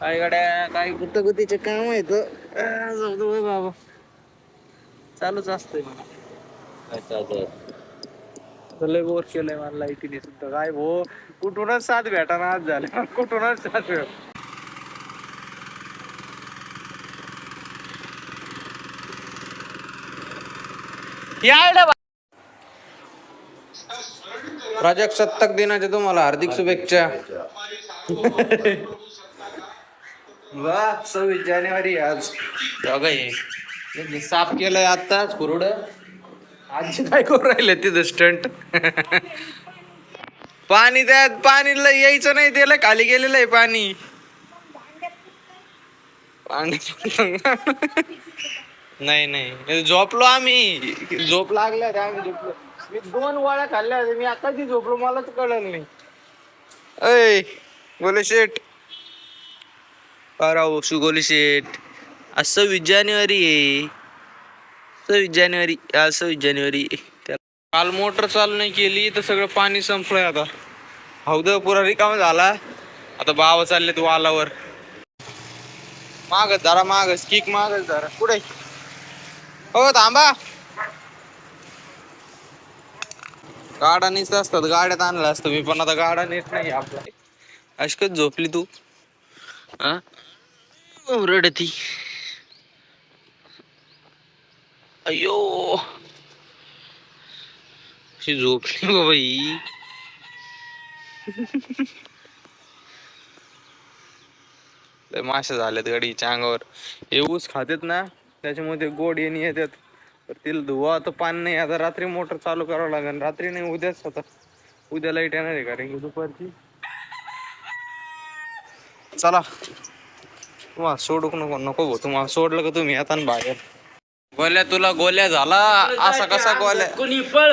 काय गाड्या काय गुतगुतीचे काम आहेत बाबा. चालूच असतंय आता लय बोर केलंय मला लाईटीने सुद्धा. काय भो कुठूनच साथ भेटाना आज झाले. कुठूनच साथ भेट प्रजासत्ताक दिनाच्या तुम्हाला हार्दिक शुभेच्छा. वा सव्वीस जानेवारी आज. बघा हे? साफ केलंय आताच कुरुड. आजी काय करू राहिले तिथं स्टंट पाणी त्यात पाणीला यायचं नाही त्याला खाली गेलेलं आहे पाणी. पाणी नाही. नाही झोपलो आम्ही. झोप लागल्या रे आम्ही झोपलो. मी दोन वाळ्या खाल्ल्या मी आता ती झोपलो मलाच कळलं नाही. ऐ गोले शेठ. राव सुगोली शेठ. आज सव्वीस जानेवारी आहे. सव्वीस जानेवारी आज सव्वीस जानेवारी काल मोटर चालू नाही केली तर सगळं पाणी संपलंय आता. हौद पुरा रिकामा झाला. आता बावा चाललेत वालावर. मागच जरा मागच. किक मागच जरा. कुठे? हो थांबा. गाडा नीच असतात. गाड्यात आणलं असतं मी पण आता गाडा नेत नाही आपला अशकच झोपली तू? हा? रडती. अयो अशी झोपली गो बाई. लय मासे झालेत गाडीच्या अंगावर. हे ऊस खातेत ना त्याच्यामध्ये गोड येणी येतात. तर तिला धुवा तर पाणी नाही. आता रात्री मोटर चालू करावं लागेल. रात्री नाही उद्याच आता. उद्या लाइट येणार आहे कारण की दुपारची. चला. तुम्हाला सोडूक नको नको भाऊ तुम्हाला सोडलं का तुम्ही? आता बाहेर. गोल्या तुला गोल्या झाला. असा कसा गोल्या? कोणी पळ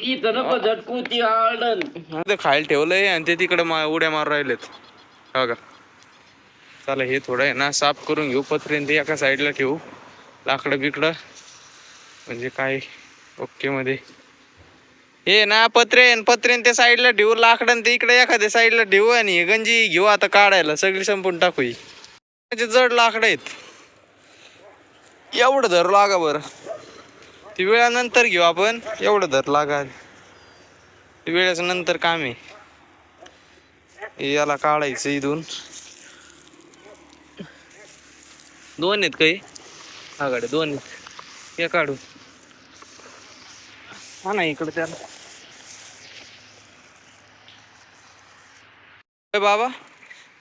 इथं नको झटकू ती आळण. ते खायला ठेवलंय आणि ते तिकडे मा उड्या मारून राहिलेत. हो का? चला हे थोडं आहे ना साफ करून घेऊ. पत्रे ते एका साईडला ठेवू. लाकडं बिकडं. म्हणजे काय? ओके मध्ये. हे ना पत्रेन पत्रेन त्या साईडला ठेवू. लाकडं ते इकडे एखाद्या साईडला ठेवू आणि गंजी घेऊ. आता काढायला. सगळी संपून टाकू म्हणजे जड लाकडं आहेत. एवढं धर लागा बरं. ती वेळानंतर घेऊ आपण. एवढं धर लागा ते नंतर काम आहे. याला काढायचं इथून. दोन आहेत काही? हा गाडी दोन आहेत. या काढू हा ना इकडे त्याला. बाबा.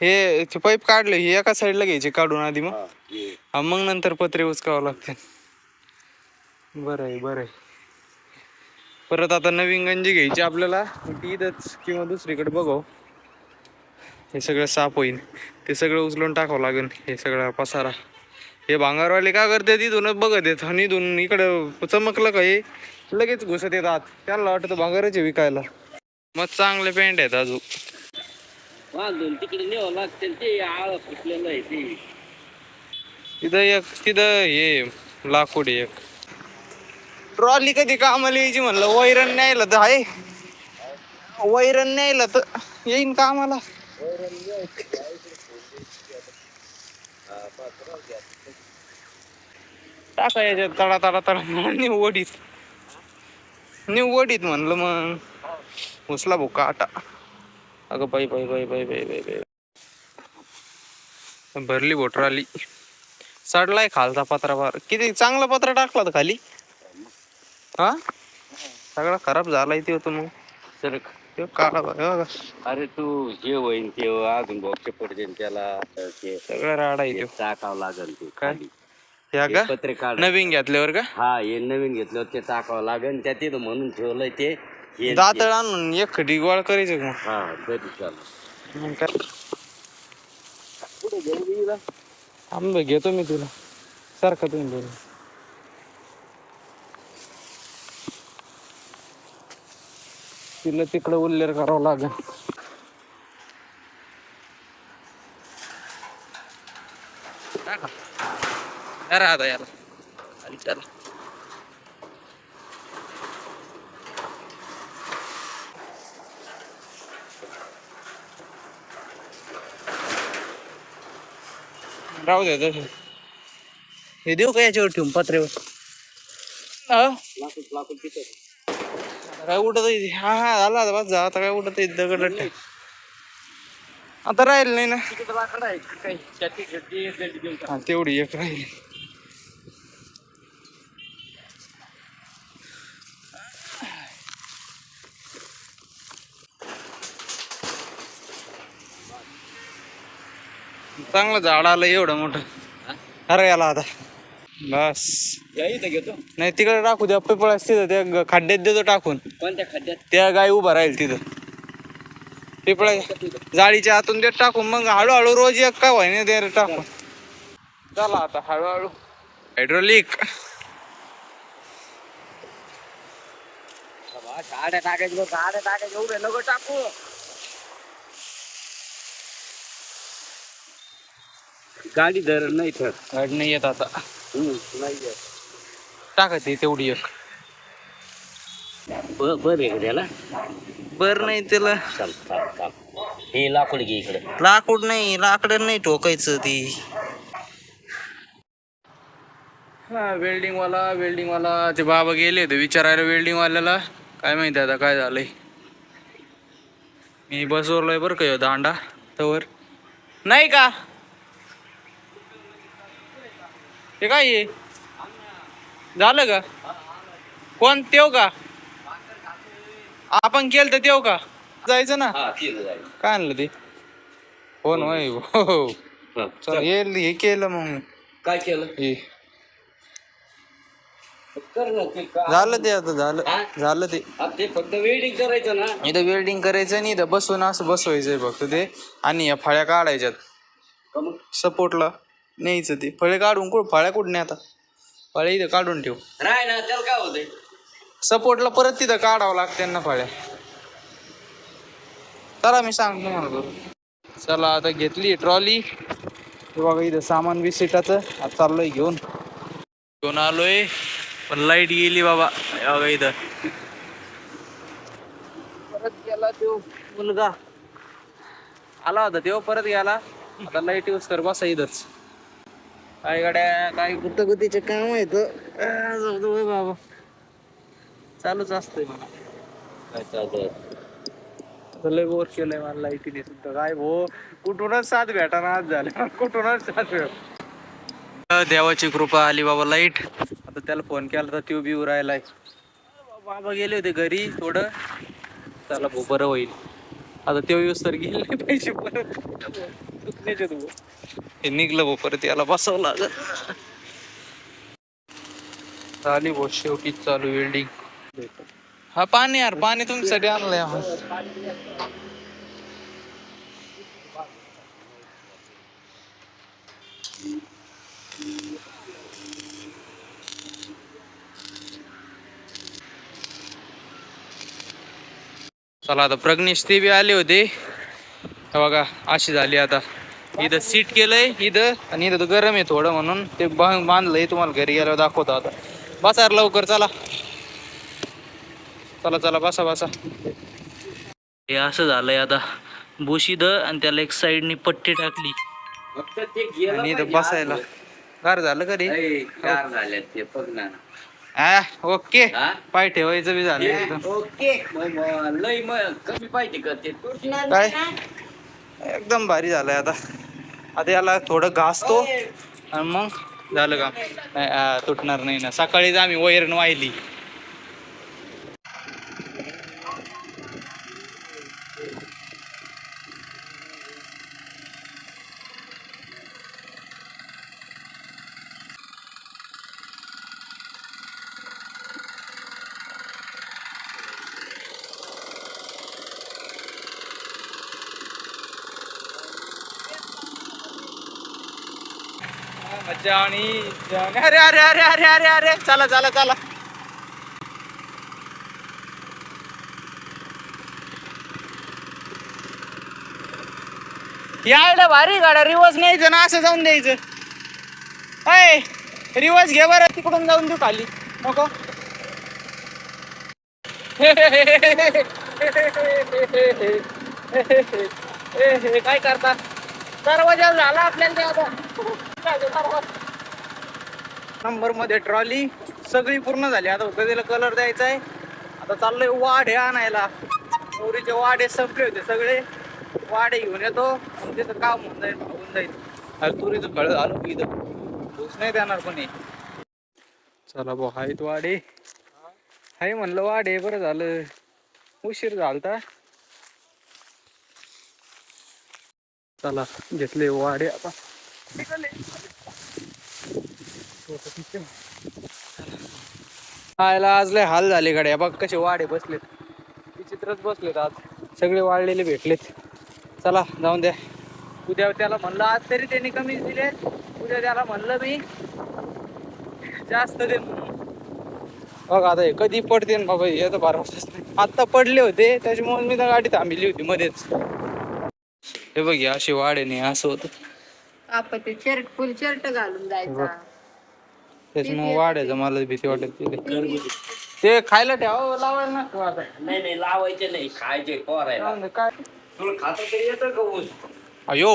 हे पाईप काढले हे एका साईडला घ्यायचे काढून आधी मग. हा मग नंतर पत्रे उचकावं लागते. बरं आहे बरं आहे परत आता नवीन गंजी घ्यायची आपल्याला. इथंच किंवा दुसरीकडे बघू हे सगळं साफ होईल ते सगळं उचलून टाकावं लागेल हे सगळं पसारा. हे भांगारवाले का करते? तिथूनच बघत येत आणि इथून इकडं चमकलं का हे? लगेच घुसत येतात. त्यांना वाटतं भांगाराचे विकायला. मग चांगले पेंट आहेत अजून. बांधून तिकडे न्यावं लागते ते आळ फुटलेलं आहे ते. तिथं एक तिथं हे लाकूड एक. ट्रॉली कधी कामाला यायची म्हणलं वैरण न्यायला तर आहे. वैरण न्यायला तर येईन कामाला. टाका याच्यात तडा तडा तडा न्यू वडीत न्यू वडीत म्हणलं मग. उचला भाऊ काटा. अगं बाई बाई बाई बाई बाई बाई बाई. भरली बोटर आली चढलाय खालचा पत्रा फार. किती चांगला पत्रा टाकला खाली? हा? सगळा खराब झालाय ते होतं मग. सर ते काळा बघ बघा. अरे तू जे होईन ते अजून बॉक्स पडते त्याला ते सगळं राडा तो. टाकावं लागल ते काय? खाली. ह्या हे का पत्रे काढ नवीन घेतल्यावर का? हा हे नवीन घेतलं ते टाकावं लागल. त्या तिथं म्हणून ठेवलंय ते. हे- दातळ आणून एक गोळा करायचं का? हा तरी चालेल. मग काय? आंबे घेतो मी तुला. सारखं तुम्ही बोल. तिला तिकडं उल्लेर करावं लागेल. धरा आता याला. राहू द्या तसं हे देऊ का याच्यावर ठेवून पत्र्यावर काय उठत आहे? हा हा झाला आता बस जा. आता काय उठत आहे? दगड. आता राहील नाही ना. तेवढी एक राहील. चांगलं झाड आलं एवढं मोठं. अरे याला आता. बस. घेतो. नाही तिकडे टाकू द्या. पिपळा तिथं त्या खड्ड्यात देतो टाकून. कोणत्या खड्ड्यात? त्या गाय उभा राहील तिथं. पिपळा जाळीच्या आतून देत टाकून मग हळूहळू रोज एक का व्हायने दे टाकून. चला आता हळूहळू. हायड्रोलिक. टाकायची टाकायची एवढे नको टाकू. गाडी धर नाही तर. गाडी नाही येत आता. नाही टाकत आहे तेवढी एक. बर आहे का त्याला? बर नाही त्याला. चाल हे लाकूड घे इकडे. लाकूड नाही लाकड नाही ठोकायचं ती. हा वेल्डिंग वाला वेल्डिंग वाला ते बाबा गेले होते विचारायला वेल्डिंग वाल्याला काय माहिती आता काय झालंय. मी बसवलंय बरं का ह्यो दांडा. तवर. नाही का? ते काय आहे झालं का? कोण? तेव का? आपण केलं तर तेव का? जायचं ना? हा काय आणलं ते? हो ना होय, हो हा, चल चल. हे हे केलं मग. काय केलं? हे. कर ना ते का- झालं ते आता झालं. हा? झालं ते. हा, ते फक्त वेडिंग करायचं ना? इथं वेल्डिंग करायचं आणि इथं बसून असं बसवायचंय फक्त ते. आणि या फळ्या काढायच्यात. का मग? सपोर्टला. न्यायचं ते. फळे काढून कुठं फळ्या कुठं नाही आता? फळे इथं काढून ठेव. राय ना त्याला काय होतंय? सपोर्टला परत तिथं काढावं लागते ना फळ्या. चला मी सांगतो तुम्हाला चला आता घेतली ट्रॉली. बघा इथं सामान वीस सीटाचं आता चाललोय घेऊन. घेऊन आलोय. पण लाइट गेली बाबा. हे बघा इथं. परत गेला तो मुलगा. आला होता तेव्हा परत गेला. आता लाइट यूज कर बसा इथंच. काय गाड्या काय गुतगुतीचे काम आहेत बाबा. चालूच असतंय मला काय? आता लय बोर केलंय मला लाईटीने सुद्धा काय भो कुठूनच साथ भेटाना आज झाले. कुठूनच साथ भेट देवाची कृपा आली बाबा लाइट. आता त्याला फोन केला तर त्यो बी राहिलाय बाबा गेले होते घरी थोडं. त्याला भो बरं होईल. आता त्यो येऊस तर गेले पैसे परत. तू हे निघलं भो परत याला बसावं लागत झाली भो शेवटी चालू वेल्डिंग हा पाणी यार पाणी तुमच्यासाठी आणलंय चला आता प्रज्ञेश ते बी आले होते. हे बघा अशी झाली आता. इथं सीट केलंय इथं आणि इथं तर गरम आहे थोडं म्हणून. ते बांधलंय तुम्हाला घरी गेल्यावर दाखवतो आता. बसा लवकर चला. चला चला बसा बसा. हे असं झालंय आता. बुशी द आणि त्याला एक साईडनी पट्टी टाकली. आणि इथं बसायला. गार झालं का रे? गार झाल्यात ते बघ ना. हा ओके? पाय ठेवायचं बी झालं ओके. लय मग कमी पाहिजे का ते काय? एकदम भारी झालंय आता. आता याला थोडं घासतो आणि मग झालं का नाही तुटणार नाही ना. सकाळीच आम्ही वैरण वाहिली. आणि अरे अरे अरे अरे अरे अरे. चला चला चला. यायला भारी गाड्या रिवर्स न्यायचं ना असं जाऊन द्यायचं. अय रिवर्स घे बरं तिकडून जाऊन देऊ खाली. नको. काय करता? दरवाजा झाला आपल्याला आता. नंबरमध्ये ट्रॉली सगळी पूर्ण झाली. आता फक्त कलर द्यायचा आहे. आता चाललोय वाढे आणायला. नवरीचे वाढे संपले होते सगळे. वाढे घेऊन येतो. त्याचं काम होऊन जाईल होऊन जाईल. अरे तुरीचं फळ झालं की इथं? नाही देणार कोणी. चला भाऊ हाय तो वाडे. हाय म्हणलं वाडे बरं झालं. उशीर झालता. चला घेतले वाडे आता. आयला आज लय हाल झाले गाड्या. बघ कसे वाडे बसलेत. विचित्रच बसलेत आज. सगळे वाढलेले भेटलेत. चला जाऊन द्या. उद्या त्याला म्हणलं आज तरी त्यांनी कमी दिले उद्या त्याला म्हणलं मी जास्त दे बघ आता हे कधी पडते ना बाबा हे तर बारा नाही. आता पडले होते त्याच्यामुळे मी तर गाडी थांबली होती मध्येच. हे बघ हे असे वाडे नाही असं होतं. आपण ते शर्ट फुल शर्ट घालून जायचा. त्याच्यामुळे वाढायचं मला भीती वाटत ते खायला ठेवा लावायला नसतो आता. नाही नाही लावायचे नाही खायचे कोरायला काय? तुला खाता तरी येतं का ऊस? अयो.